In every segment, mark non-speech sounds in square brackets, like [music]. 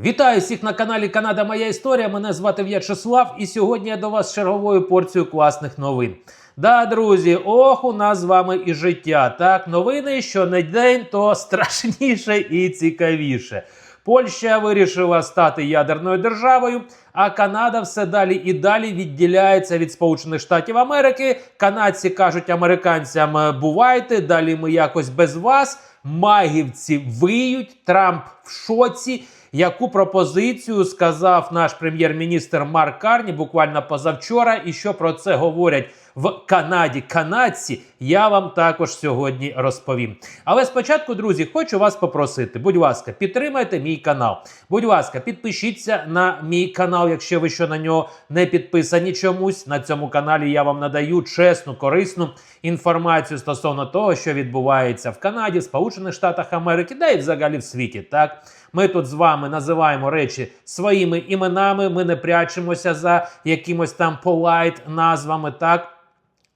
Вітаю всіх на каналі Канада Моя Історія. Мене звати В'ячеслав, і сьогодні я до вас черговою порцією класних новин. Да, друзі, ох, у нас з вами і життя. Так, новини, що не день, то страшніше і цікавіше. Польща вирішила стати ядерною державою, а Канада все далі і далі відділяється від Сполучених Штатів Америки. Канадці кажуть американцям: «Е, бувайте, далі ми якось без вас. Магівці виють, Трамп в шоці. Яку пропозицію сказав наш прем'єр-міністр Марк Карні буквально позавчора, і що про це говорять в Канаді канадці, я вам також сьогодні розповім. Але спочатку, друзі, хочу вас попросити, будь ласка, підтримайте мій канал. Будь ласка, підпишіться на мій канал, якщо ви ще на нього не підписані чомусь. На цьому каналі я вам надаю чесну, корисну інформацію стосовно того, що відбувається в Канаді, Сполучених Штатах Америки, да і взагалі в світі. Так. Ми тут з вами називаємо речі своїми іменами. Ми не прячемося за якимось там полайт назвами. Так.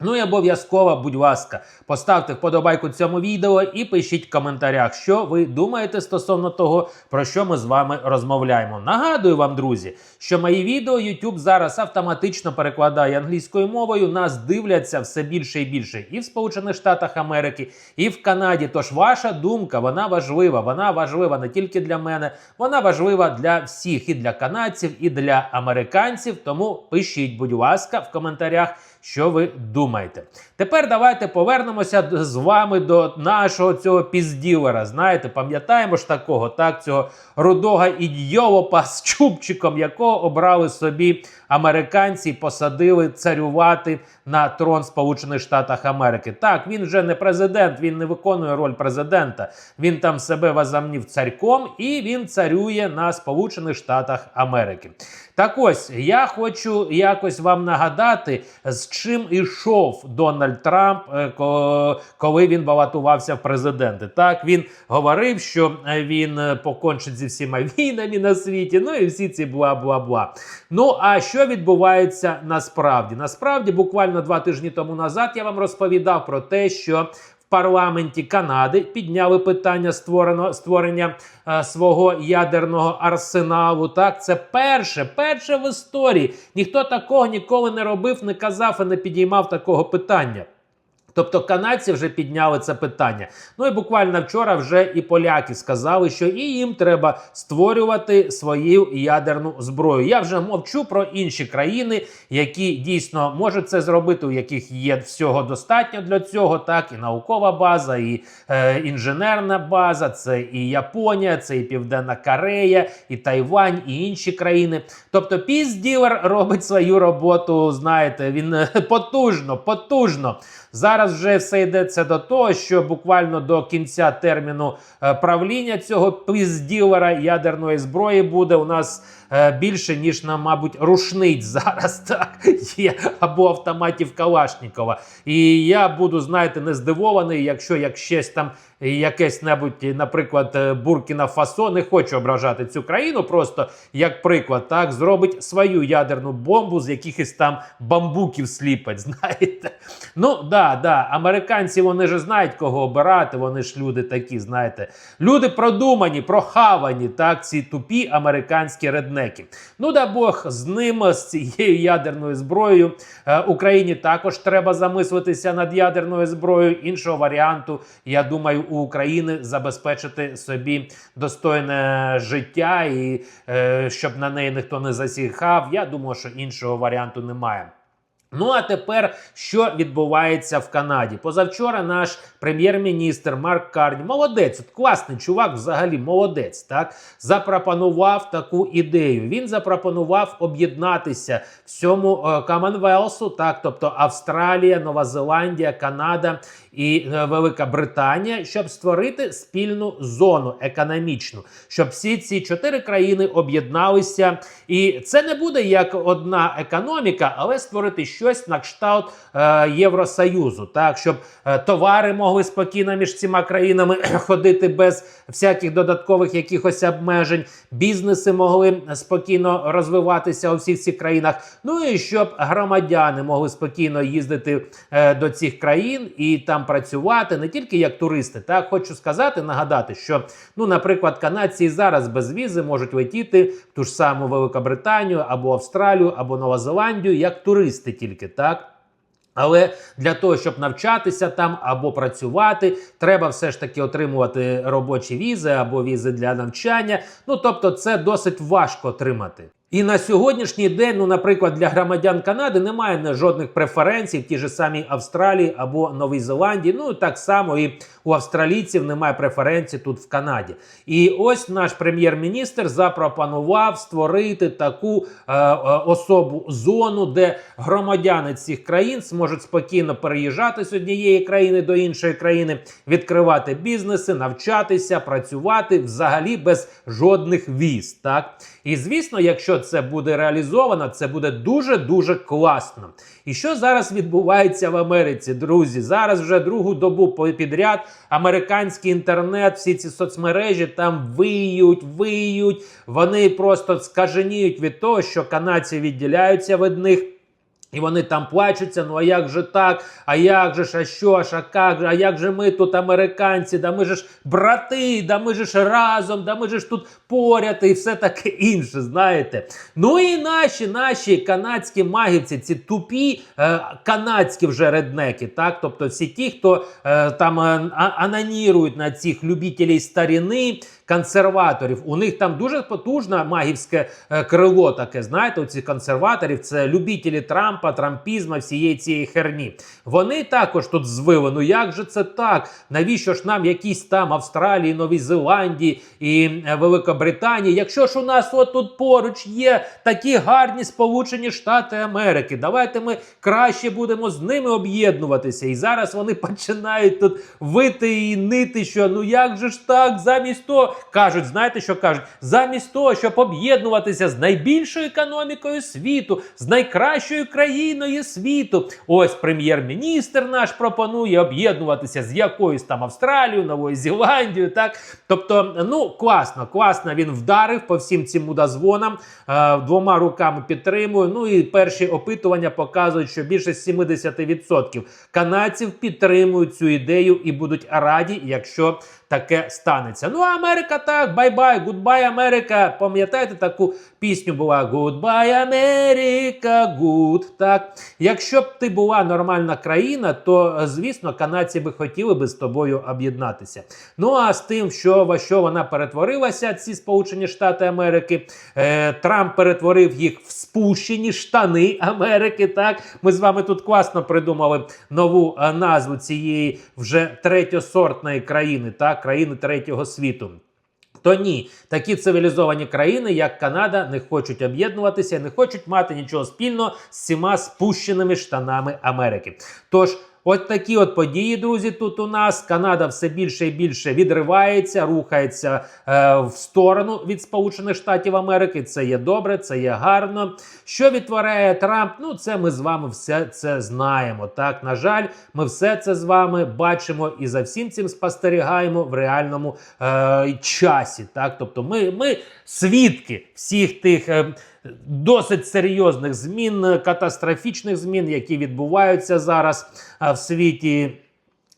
Ну і обов'язково, будь ласка, поставте вподобайку цьому відео і пишіть в коментарях, що ви думаєте стосовно того, про що ми з вами розмовляємо. Нагадую вам, друзі, що мої відео YouTube зараз автоматично перекладає англійською мовою. Нас дивляться все більше і більше і в Сполучених Штатах Америки, і в Канаді. Тож ваша думка вона важлива. Вона важлива не тільки для мене, вона важлива для всіх, і для канадців, і для американців. Тому пишіть, будь ласка, в коментарях. Що ви думаєте? Тепер давайте повернемося з вами до нашого цього пізділера. Знаєте, пам'ятаємо ж такого, так, цього рудога ідйолопа з чубчиком, якого обрали собі американці і посадили царювати на трон Сполучених Штатів Америки. Так, він вже не президент, він не виконує роль президента. Він там себе возомнів царьком і він царює на Сполучених Штатах Америки. Так ось я хочу якось вам нагадати, з чим ішов Дональд Трамп, е, коли він балотувався в президенти. Так він говорив, що е, він е, покончить зі всіма війнами на світі. Ну і всі ці бла бла бла. Ну а що відбувається насправді? Насправді, буквально два тижні тому назад я вам розповідав про те, що парламенті Канади підняли питання створено, створення е, свого ядерного арсеналу. Так, це перше, перше в історії. Ніхто такого ніколи не робив, не казав і не підіймав такого питання. Тобто канадці вже підняли це питання. Ну і буквально вчора вже і поляки сказали, що і їм треба створювати свою ядерну зброю. Я вже мовчу про інші країни, які дійсно можуть це зробити, у яких є всього достатньо для цього. Так, і наукова база, і е, інженерна база, це і Японія, це і Південна Корея, і Тайвань, і інші країни. Тобто, пізділер робить свою роботу. Знаєте, він е, потужно, потужно. Зараз вже все йдеться до того, що буквально до кінця терміну е, правління цього пізділера ядерної зброї буде у нас більше ніж на, мабуть, рушниць [laughs] зараз так є або автоматів Калашнікова. І я буду, знаєте, не здивований, якщо як щось там якесь небудь, наприклад, е, Буркіна Фасо, не хочу ображати цю країну, просто як приклад, так зробить свою ядерну бомбу з якихось там бамбуків сліпать. [laughs] Знаєте, ну да, да, американці вони ж знають, кого обирати. Вони ж люди такі, знаєте, люди продумані, прохавані, так, ці тупі американські реднеки. Ну да Бог з ним, з цією ядерною зброєю. Е, Україні також треба замислитися над ядерною зброєю. Іншого варіанту, я думаю, у України забезпечити собі достойне життя і е, щоб на неї ніхто не засіхав. Я думаю, що іншого варіанту немає. Ну а тепер що відбувається в Канаді? Позавчора наш прем'єр-міністр Марк Карні, молодець, от класний чувак, взагалі молодець, так запропонував таку ідею. Він запропонував об'єднатися всьому Камонвелсу, так, тобто Австралія, Нова Зеландія, Канада і е, Велика Британія, щоб створити спільну зону економічну, щоб всі ці чотири країни об'єдналися. І це не буде як одна економіка, але створити щось на кшталт е, Євросоюзу, так щоб е, товари могли спокійно між цими країнами [clears throat] ходити без всяких додаткових якихось обмежень, бізнеси могли спокійно розвиватися у всіх цих країнах. Ну і щоб громадяни могли спокійно їздити е, до цих країн і там працювати не тільки як туристи. Так хочу сказати, нагадати, що ну, наприклад, канадці зараз без візи можуть летіти в ту ж саму Великобританію або Австралію, або Нова Зеландію як туристи, тільки так. Але для того, щоб навчатися там або працювати, треба все ж таки отримувати робочі візи або візи для навчання. Ну тобто, це досить важко отримати. І на сьогоднішній день, ну, наприклад, для громадян Канади немає жодних преференцій в тій же самій Австралії або Новій Зеландії. Ну так само і у австралійців немає преференцій тут в Канаді. І ось наш прем'єр-міністр запропонував створити таку е, е, особу зону, де громадяни цих країн зможуть спокійно переїжджати з однієї країни до іншої країни, відкривати бізнеси, навчатися, працювати взагалі без жодних віз. Так і звісно, якщо це буде реалізовано, це буде дуже дуже класно. І що зараз відбувається в Америці, друзі? Зараз вже другу добу підряд американський інтернет, всі ці соцмережі там виють, виють. Вони просто скаженіють від того, що канадці відділяються від них. І вони там плачуться. Ну а як же так? А як же ж, а що ж, а як же, а як же ми тут американці? Да ми ж брати, да ми ж разом, да ми ж тут поряд і все таке інше. Знаєте. Ну і наші наші канадські магівці, ці тупі е, канадські вже реднеки, так, тобто всі ті, хто е, там е, а- ананірують на цих любителів старіни. Консерваторів, у них там дуже потужне магівське е, крило таке. Знаєте, у консерваторів це любителі Трампа, трампізма, всієї цієї херні. Вони також тут звили. Ну як же це так? Навіщо ж нам якісь там Австралії, Новій Зеландії і е, Великобританії? Якщо ж у нас от тут поруч є такі гарні Сполучені Штати Америки, давайте ми краще будемо з ними об'єднуватися. І зараз вони [laughs] починають тут вити і нити, що ну як же ж так, замість того кажуть, знаєте, що кажуть? Замість того, щоб об'єднуватися з найбільшою економікою світу, з найкращою країною світу. Ось прем'єр-міністр наш пропонує об'єднуватися з якоюсь там Австралією, Новою Зеландією. Так, тобто, ну класно, класно він вдарив по всім цим мудозвонам. Е, двома руками підтримую. Ну і перші опитування показують, що більше 70% канадців підтримують цю ідею і будуть раді, якщо таке станеться. Ну а Америка так, бай-бай, гудбай, Америка. Пам'ятаєте, таку пісню була Гудбай, Америка, гуд. Так, якщо б ти була нормальна країна, то звісно канадці би хотіли би з тобою об'єднатися. Ну а з тим, що що вона перетворилася, ці Сполучені Штати Америки, е, Трамп перетворив їх в спущені штани Америки. Так, ми з вами тут класно придумали нову е, назву цієї вже третьосортної країни, так, країни третього світу. То ні, такі цивілізовані країни, як Канада, не хочуть об'єднуватися, не хочуть мати нічого спільного з цими спущеними штанами Америки. Тож. От такі от події, друзі, тут у нас Канада все більше і більше відривається, рухається е, в сторону від Сполучених Штатів Америки. Це є добре, це є гарно. Що відтворяє Трамп? Ну, це ми з вами все це знаємо. Так, на жаль, ми все це з вами бачимо і за всім цим спостерігаємо в реальному е, часі. Так, тобто, ми, ми свідки всіх тих. Е, Досить серйозних змін, е, катастрофічних змін, які відбуваються зараз е, в світі.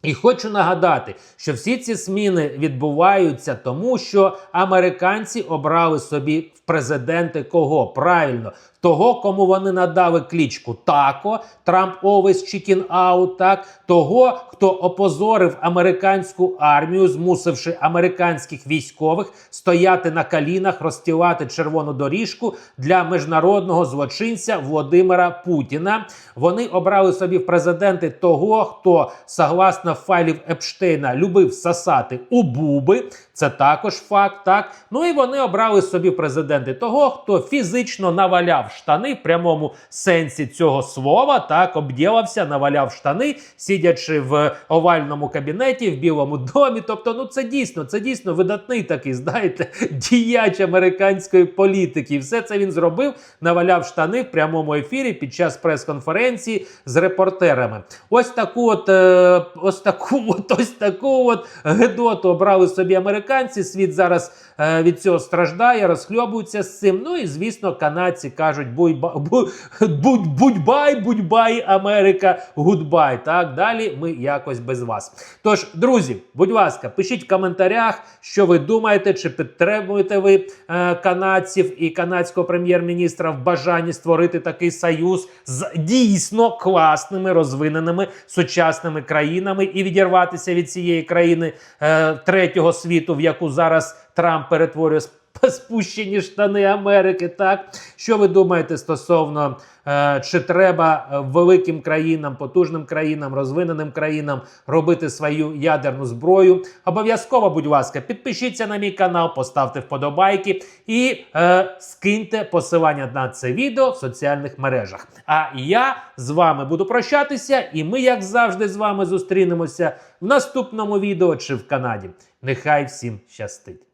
І хочу нагадати, що всі ці зміни відбуваються тому, що американці обрали собі в президенти кого? Правильно, того, кому вони надали клічку Тако, Трамп Always Chicken Out, так, того, хто опозорив американську армію, змусивши американських військових стояти на колінах, розстілати червону доріжку для міжнародного злочинця Володимира Путіна. Вони обрали собі в президенти того, хто, согласно файлів Епштейна, любив сосати у буби. Це також факт. Так ну і вони обрали собі президенти того, хто фізично наваляв штани в прямому сенсі цього слова. Так обділився, наваляв штани, сидячи в овальному кабінеті в Білому домі. Тобто, ну це дійсно, це дійсно видатний такий, знаєте, [laughs] діяч американської політики. Все це він зробив, наваляв штани в прямому ефірі під час прес-конференції з репортерами. Ось таку от, е, ось таку [laughs] от, ось таку от гедоту обрали собі американці. Світ зараз від цього страждає, розхльобується з цим. Ну і звісно, канадці кажуть: будь будь, будь, будь-бай, будь-бай, Америка, гудбай. Так далі ми якось без вас. Тож, друзі, будь ласка, пишіть в коментарях, що ви думаєте, чи підтримуєте ви е, канадців і канадського прем'єр-міністра в бажанні створити такий союз з дійсно класними розвиненими сучасними країнами і відірватися від цієї країни е, третього світу, в яку зараз Трамп перетворює [laughs] спущені штани Америки. Так що ви думаєте стосовно е, чи треба е, великим країнам, потужним країнам, розвиненим країнам робити свою ядерну зброю? Обов'язково, будь ласка, підпишіться на мій канал, поставте вподобайки і е, скиньте посилання на це відео в соціальних мережах. А я з вами буду прощатися, і ми, як завжди, з вами зустрінемося в наступному відео чи в Канаді. Нехай всім щастить!